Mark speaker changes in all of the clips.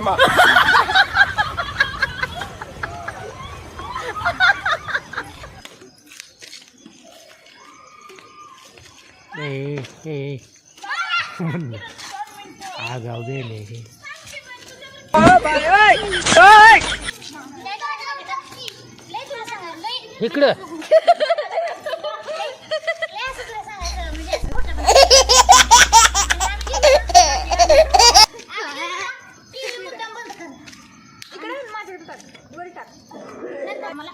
Speaker 1: 妈！
Speaker 2: ए ए म्हणलं आगाव गेले हे इकडं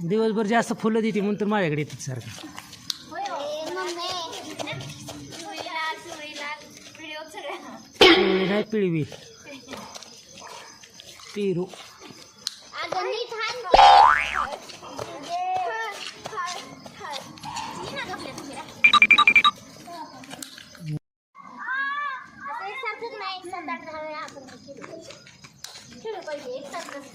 Speaker 2: दिवसभर जास्त फुलं देते म्हणून तर माझ्याकडे येतात सारखं. पिवळी नाही पिळवी? पिरू.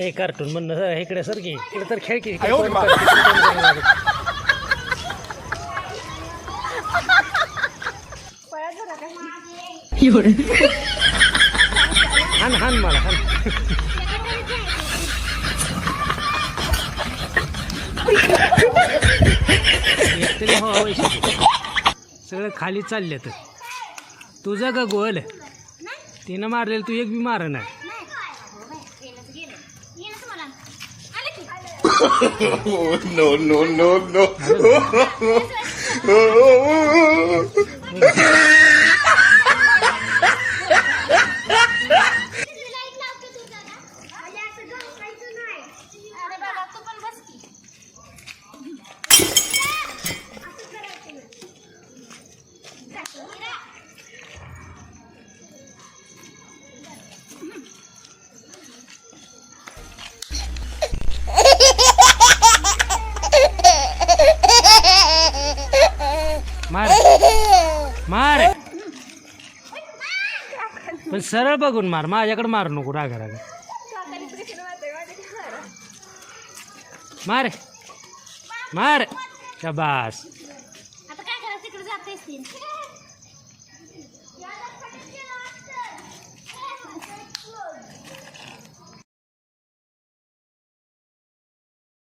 Speaker 2: हे कार्टून म्हणणं इकडे सर की इकडे तर खेळ की. हान हान मला हान. हो. सगळं खाली चालले तर. तुझं का गोल? तिनं मारलेलं तू एक बी मार नाही.
Speaker 3: गेलंच गेलं. येणंच मला.
Speaker 2: मार. मार. पण सरळ बघून मार. माझ्याकडे मार नको रागा रागा मार. मार. शाबास.